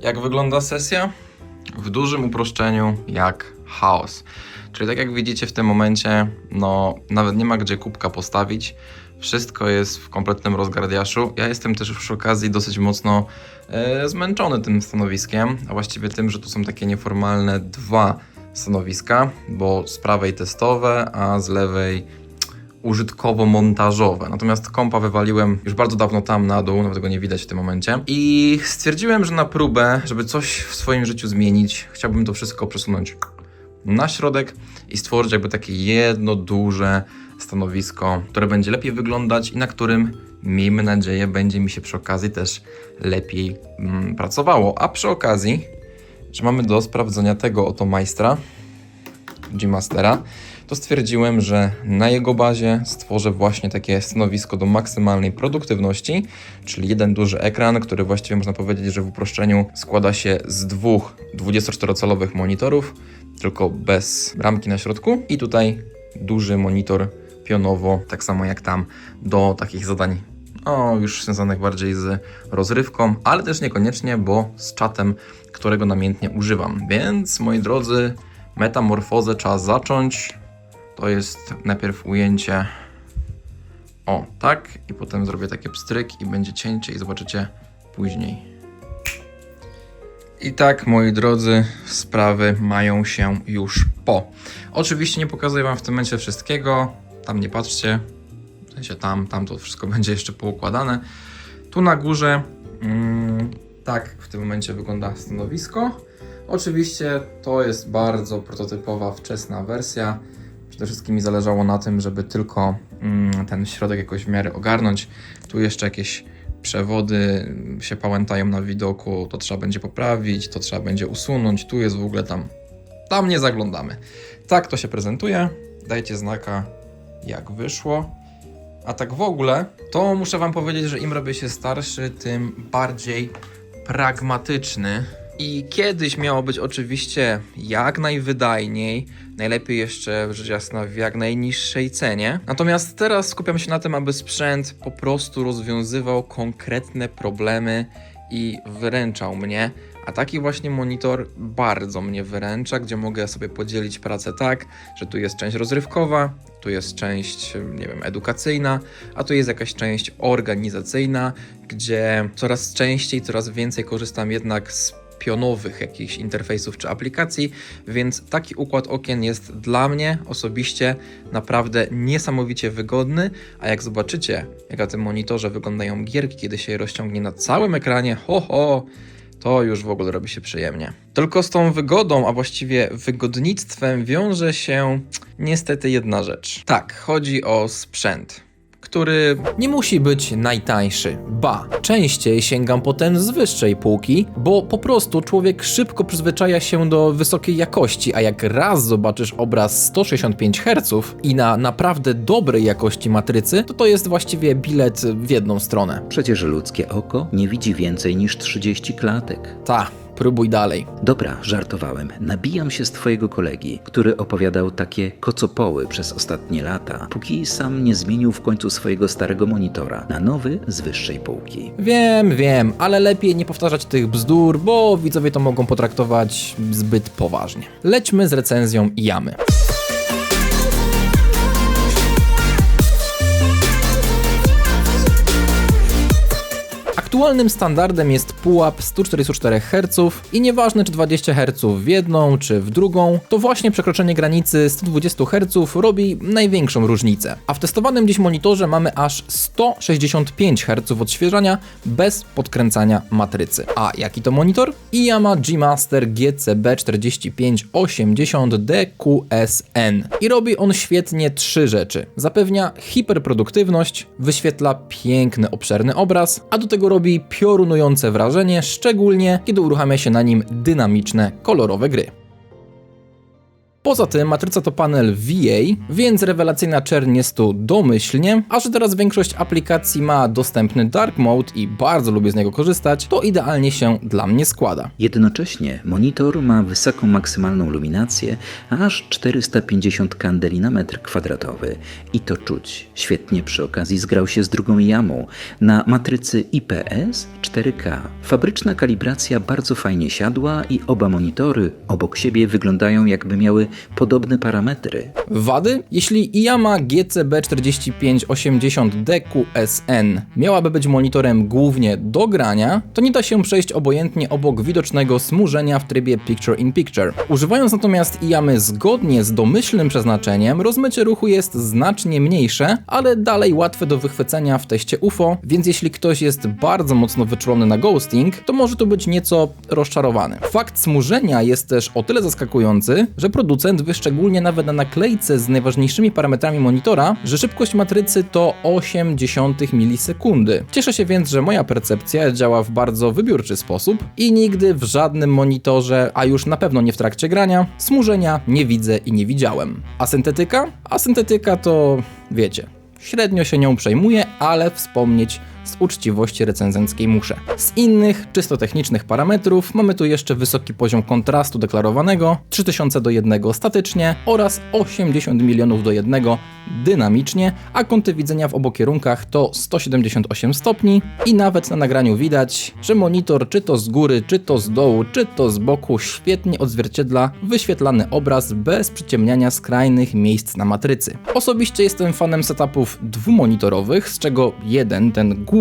Jak wygląda sesja? W dużym uproszczeniu jak chaos. Czyli tak jak widzicie w tym momencie, no nawet nie ma gdzie kubka postawić. Wszystko jest w kompletnym rozgardiaszu. Ja jestem też przy okazji dosyć mocno e, zmęczony tym stanowiskiem, a właściwie tym, że tu są takie nieformalne dwa stanowiska, bo z prawej testowe, a z lewej użytkowo-montażowe. Natomiast kompa wywaliłem już bardzo dawno tam na dół, nawet go nie widać w tym momencie. I stwierdziłem, że na próbę, żeby coś w swoim życiu zmienić, chciałbym to wszystko przesunąć na środek i stworzyć jakby takie jedno duże stanowisko, które będzie lepiej wyglądać i na którym, miejmy nadzieję, będzie mi się przy okazji też lepiej mm, pracowało. A przy okazji, że mamy do sprawdzenia tego oto majstra, G-Mastera, to stwierdziłem, że na jego bazie stworzę właśnie takie stanowisko do maksymalnej produktywności, czyli jeden duży ekran, który właściwie można powiedzieć, że w uproszczeniu składa się z dwóch 24-calowych monitorów, tylko bez ramki na środku i tutaj duży monitor pionowo, tak samo jak tam, do takich zadań o, już związanych bardziej z rozrywką, ale też niekoniecznie, bo z czatem, którego namiętnie używam. Więc moi drodzy, metamorfozę trzeba zacząć. To jest najpierw ujęcie o, tak, i potem zrobię takie pstryk i będzie cięcie i zobaczycie później. I tak, moi drodzy, sprawy mają się już po. Oczywiście nie pokazuję Wam w tym momencie wszystkiego, tam nie patrzcie, w sensie tam, tam to wszystko będzie jeszcze poukładane. Tu na górze, mm, tak w tym momencie wygląda stanowisko. Oczywiście to jest bardzo prototypowa, wczesna wersja. Przede wszystkim mi zależało na tym, żeby tylko mm, ten środek jakoś w miarę ogarnąć. Tu jeszcze jakieś przewody się pałętają na widoku, to trzeba będzie poprawić, to trzeba będzie usunąć. Tu jest w ogóle tam. Tam nie zaglądamy. Tak to się prezentuje. Dajcie znaka, jak wyszło. A tak w ogóle, to muszę Wam powiedzieć, że im robię się starszy, tym bardziej pragmatyczny. I kiedyś miało być oczywiście jak najwydajniej, najlepiej jeszcze rzecz jasna w jak najniższej cenie. Natomiast teraz skupiam się na tym, aby sprzęt po prostu rozwiązywał konkretne problemy i wyręczał mnie. A taki właśnie monitor bardzo mnie wyręcza, gdzie mogę sobie podzielić pracę tak, że tu jest część rozrywkowa, tu jest część, nie wiem, edukacyjna, a tu jest jakaś część organizacyjna, gdzie coraz częściej, coraz więcej korzystam jednak z pionowych jakichś interfejsów czy aplikacji, więc taki układ okien jest dla mnie osobiście naprawdę niesamowicie wygodny, a jak zobaczycie, jak na tym monitorze wyglądają gierki, kiedy się je rozciągnie na całym ekranie, ho ho, to już w ogóle robi się przyjemnie. Tylko z tą wygodą, a właściwie wygodnictwem wiąże się niestety jedna rzecz. Tak, chodzi o sprzęt który Nie musi być najtańszy. Ba, częściej sięgam po ten z wyższej półki, bo po prostu człowiek szybko przyzwyczaja się do wysokiej jakości, a jak raz zobaczysz obraz 165 Hz i na naprawdę dobrej jakości matrycy, to to jest właściwie bilet w jedną stronę. Przecież ludzkie oko nie widzi więcej niż 30 klatek. Ta, próbuj dalej. Dobra, żartowałem. Nabijam się z twojego kolegi, który opowiadał takie kocopoły przez ostatnie lata, póki sam nie zmienił w końcu swojego starego monitora na nowy z wyższej półki. Wiem, wiem, ale lepiej nie powtarzać tych bzdur, bo widzowie to mogą potraktować zbyt poważnie. Lećmy z recenzją Jamy. Aktualnym standardem jest pułap 144 Hz i nieważne czy 20 Hz w jedną czy w drugą, to właśnie przekroczenie granicy 120 Hz robi największą różnicę. A w testowanym dziś monitorze mamy aż 165 Hz odświeżania bez podkręcania matrycy. A jaki to monitor? Iyama G-Master GCB4580DQSN. I robi on świetnie trzy rzeczy. Zapewnia hiperproduktywność, wyświetla piękny, obszerny obraz, a do tego robi piorunujące wrażenie, szczególnie kiedy uruchamia się na nim dynamiczne, kolorowe gry. Poza tym matryca to panel VA, więc rewelacyjna czerń jest tu domyślnie, a że teraz większość aplikacji ma dostępny Dark Mode i bardzo lubię z niego korzystać, to idealnie się dla mnie składa. Jednocześnie monitor ma wysoką maksymalną luminację, aż 450 kandeli na metr kwadratowy. I to czuć. Świetnie przy okazji zgrał się z drugą jamą na matrycy IPS 4K. Fabryczna kalibracja bardzo fajnie siadła i oba monitory obok siebie wyglądają jakby miały podobne parametry. Wady? Jeśli Yamaha GCB4580DQSN miałaby być monitorem głównie do grania, to nie da się przejść obojętnie obok widocznego smużenia w trybie Picture in Picture. Używając natomiast Yamy zgodnie z domyślnym przeznaczeniem, rozmycie ruchu jest znacznie mniejsze, ale dalej łatwe do wychwycenia w teście UFO, więc jeśli ktoś jest bardzo mocno wyczulony na ghosting, to może tu być nieco rozczarowany. Fakt smużenia jest też o tyle zaskakujący, że producent wyszczególnia nawet na naklejce z najważniejszymi parametrami monitora, że szybkość matrycy to 0,8 milisekundy. Cieszę się więc, że moja percepcja działa w bardzo wybiórczy sposób i nigdy w żadnym monitorze, a już na pewno nie w trakcie grania, smużenia nie widzę i nie widziałem. A syntetyka? A syntetyka to, wiecie, średnio się nią przejmuję, ale wspomnieć z uczciwości recenzenckiej muszę. Z innych, czysto technicznych parametrów mamy tu jeszcze wysoki poziom kontrastu deklarowanego 3000 do 1 statycznie oraz 80 milionów do 1 dynamicznie, a kąty widzenia w obu kierunkach to 178 stopni i nawet na nagraniu widać, że monitor czy to z góry, czy to z dołu, czy to z boku świetnie odzwierciedla wyświetlany obraz bez przyciemniania skrajnych miejsc na matrycy. Osobiście jestem fanem setupów dwumonitorowych, z czego jeden, ten główny,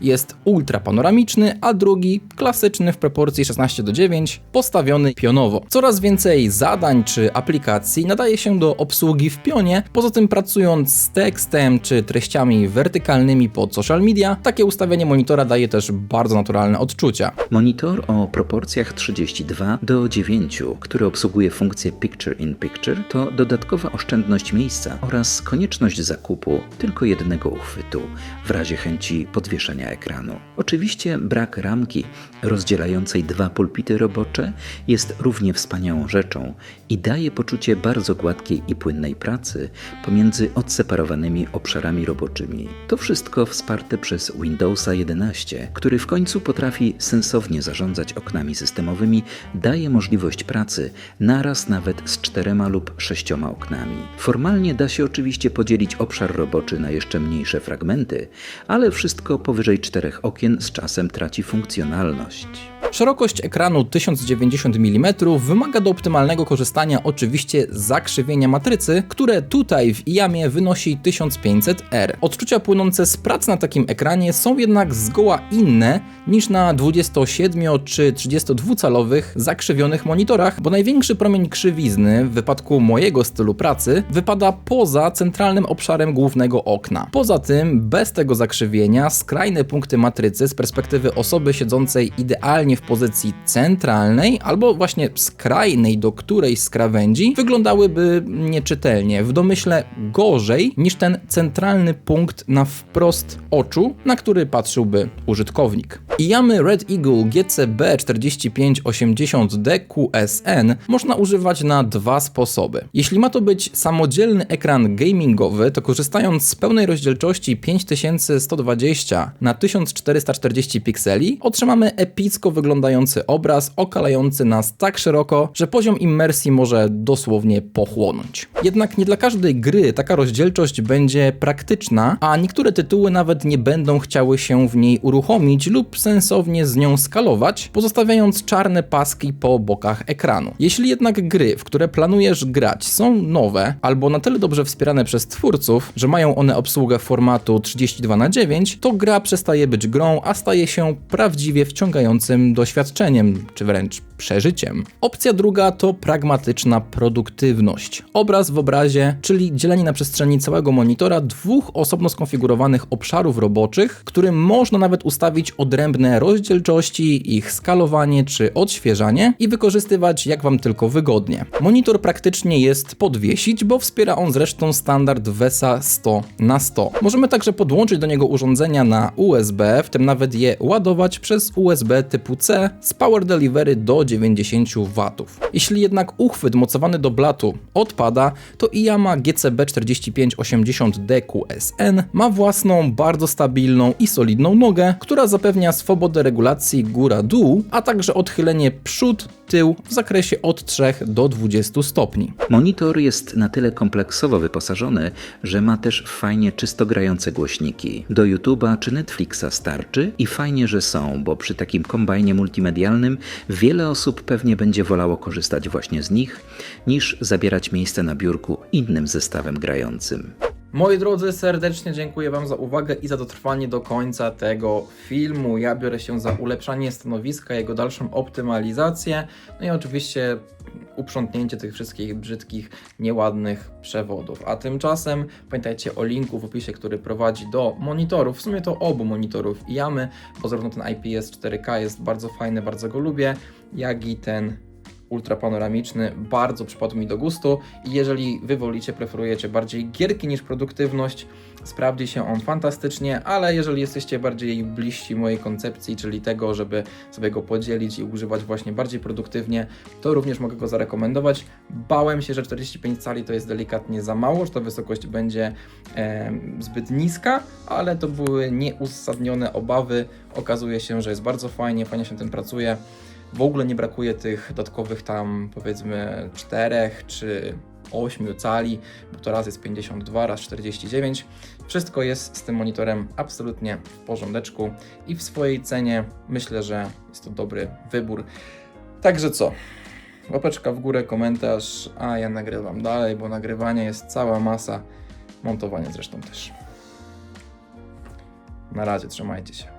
jest ultra panoramiczny, a drugi klasyczny w proporcji 16 do 9, postawiony pionowo. Coraz więcej zadań czy aplikacji nadaje się do obsługi w pionie, poza tym pracując z tekstem czy treściami wertykalnymi pod social media, takie ustawienie monitora daje też bardzo naturalne odczucia. Monitor o proporcjach 32 do 9, który obsługuje funkcję Picture in Picture, to dodatkowa oszczędność miejsca oraz konieczność zakupu tylko jednego uchwytu w razie chęci podwieszenia ekranu. Oczywiście brak ramki rozdzielającej dwa pulpity robocze jest równie wspaniałą rzeczą i daje poczucie bardzo gładkiej i płynnej pracy pomiędzy odseparowanymi obszarami roboczymi. To wszystko wsparte przez Windowsa 11, który w końcu potrafi sensownie zarządzać oknami systemowymi, daje możliwość pracy naraz nawet z czterema lub sześcioma oknami. Formalnie da się oczywiście podzielić obszar roboczy na jeszcze mniejsze fragmenty, ale wszystko powyżej czterech okien z czasem traci funkcjonalność. Szerokość ekranu 1090 mm wymaga do optymalnego korzystania oczywiście zakrzywienia matrycy, które tutaj w IAMie wynosi 1500R. Odczucia płynące z prac na takim ekranie są jednak zgoła inne niż na 27 czy 32 calowych zakrzywionych monitorach, bo największy promień krzywizny w wypadku mojego stylu pracy wypada poza centralnym obszarem głównego okna. Poza tym, bez tego zakrzywienia, skrajne punkty matrycy z perspektywy osoby siedzącej idealnie w pozycji centralnej albo właśnie skrajnej do którejś z krawędzi wyglądałyby nieczytelnie, w domyśle gorzej niż ten centralny punkt na wprost oczu, na który patrzyłby użytkownik. Yamy Red Eagle GCB 4580D QSN można używać na dwa sposoby. Jeśli ma to być samodzielny ekran gamingowy, to korzystając z pełnej rozdzielczości 5120 na 1440 pikseli, otrzymamy epicko wyglądający obraz okalający nas tak szeroko, że poziom immersji może dosłownie pochłonąć. Jednak nie dla każdej gry taka rozdzielczość będzie praktyczna, a niektóre tytuły nawet nie będą chciały się w niej uruchomić lub sensownie z nią skalować, pozostawiając czarne paski po bokach ekranu. Jeśli jednak gry, w które planujesz grać, są nowe albo na tyle dobrze wspierane przez twórców, że mają one obsługę formatu 32 na 9, to gra przestaje być grą, a staje się prawdziwie wciągającym doświadczeniem, czy wręcz przeżyciem. Opcja druga to pragmatyczna produktywność. Obraz w obrazie, czyli dzielenie na przestrzeni całego monitora dwóch osobno skonfigurowanych obszarów roboczych, którym można nawet ustawić odrębne rozdzielczości, ich skalowanie czy odświeżanie i wykorzystywać jak Wam tylko wygodnie. Monitor praktycznie jest podwiesić, bo wspiera on zresztą standard VESA 100 na 100. Możemy także podłączyć do niego urządzenia na USB, w tym nawet je ładować przez USB typu C z Power Delivery do 90 W. Jeśli jednak uchwyt mocowany do blatu odpada, to Iyama GCB4580D QSN ma własną, bardzo stabilną i solidną nogę, która zapewnia swobodę regulacji góra-dół, a także odchylenie przód-tył w zakresie od 3 do 20 stopni. Monitor jest na tyle kompleksowo wyposażony, że ma też fajnie czysto grające głośniki. Do YouTube'a czy Netflixa starczy i fajnie, że są, bo przy takim kombajnie multimedialnym wiele osób pewnie będzie wolało korzystać właśnie z nich, niż zabierać miejsce na biurku innym zestawem grającym. Moi drodzy, serdecznie dziękuję Wam za uwagę i za dotrwanie do końca tego filmu. Ja biorę się za ulepszanie stanowiska, jego dalszą optymalizację, no i oczywiście uprzątnięcie tych wszystkich brzydkich, nieładnych przewodów. A tymczasem pamiętajcie o linku w opisie, który prowadzi do monitorów, w sumie to obu monitorów Yamy, bo zarówno ten IPS 4K jest bardzo fajny, bardzo go lubię, jak i ten ultrapanoramiczny bardzo przypadł mi do gustu i jeżeli Wy wolicie, preferujecie bardziej gierki niż produktywność, sprawdzi się on fantastycznie, ale jeżeli jesteście bardziej bliżsi mojej koncepcji, czyli tego, żeby sobie go podzielić i używać właśnie bardziej produktywnie, to również mogę go zarekomendować. Bałem się, że 45 cali to jest delikatnie za mało, że ta wysokość będzie em, zbyt niska, ale to były nieuzasadnione obawy. Okazuje się, że jest bardzo fajnie, fajnie się tym pracuje. W ogóle nie brakuje tych dodatkowych tam powiedzmy 4 czy 8 cali, bo to raz jest 52, raz 49. Wszystko jest z tym monitorem absolutnie w porządeczku i w swojej cenie myślę, że jest to dobry wybór. Także co? Łapeczka w górę, komentarz, a ja nagrywam dalej, bo nagrywania jest cała masa, montowanie zresztą też. Na razie, trzymajcie się.